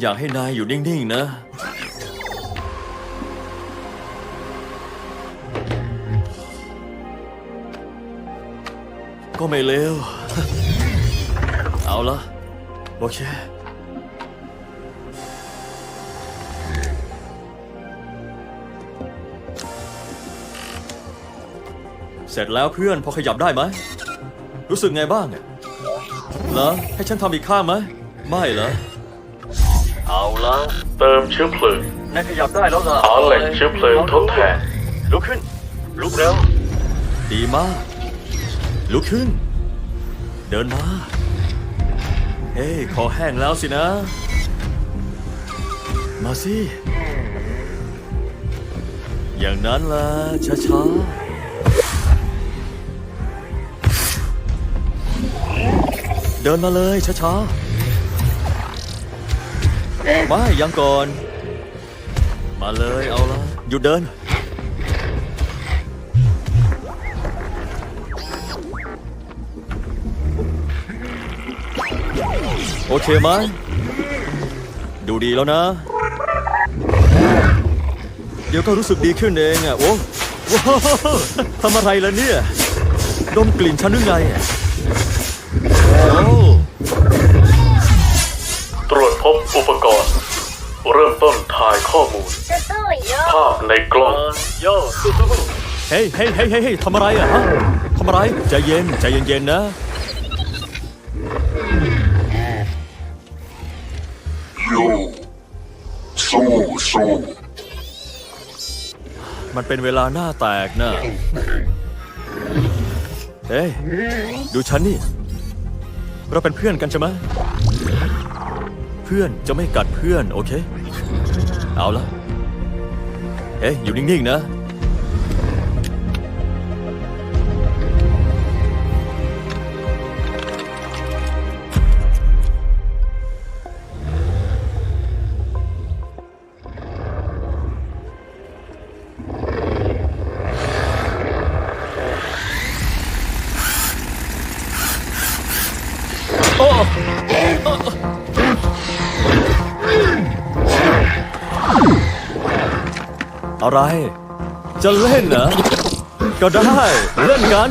อยากให้นายอยู่นิ่ง ๆ นะ ก็ไม่เลว เอาละโอเค เสร็จแล้วเพื่อนพอขยับได้ไหม รู้สึกไงบ้างอะเหรอ ให้ฉันทำอีกข้างไหม ไม่เหรอ เอาละเติมเชื้อเพลิงนายขยับได้แล้วเหรอหาแหล่งเชื้อเพลิงทดแทน ลุกขึ้น ลุกเร็วดีมาก ลุกขึ้น เดินมา เฮ้ยคอแห้งแล้วสินะ มาสิ อย่างนั้นล่ะ ช้าๆ เดินมาเลยช้าๆ ไม่ยังก่อน มาเลยเอาละหยุดเดิน โอเคไหมดูดีแล้วนะ เดี๋ยวก็รู้สึกดีขึ้นเองอะโอ้ว้าวทำอะไรล่ะเนี่ย ดมกลิ่นฉันหรือไงโอ้ บอุปกรณ์ เริ่มต้นถ่ายข้อมูลภาพในกล้องเฮ้เฮ้เฮ้เฮ้เฮ้ทำอะไรอะฮะทำอะไรใจเย็นใจเย็นๆนะ อยู่สู้สู้มันเป็นเวลาหน้าแตกนะเฮ้ดูฉันนี่ เราเป็นเพื่อนกันใช่ไหม พื่อนจะไม่กัดเพื่อน โอเค เอาละเฮ้ยอยู่นิ่ง ๆ นะ อะไร จะเล่นเหรอ ก็ได้ เล่นกัน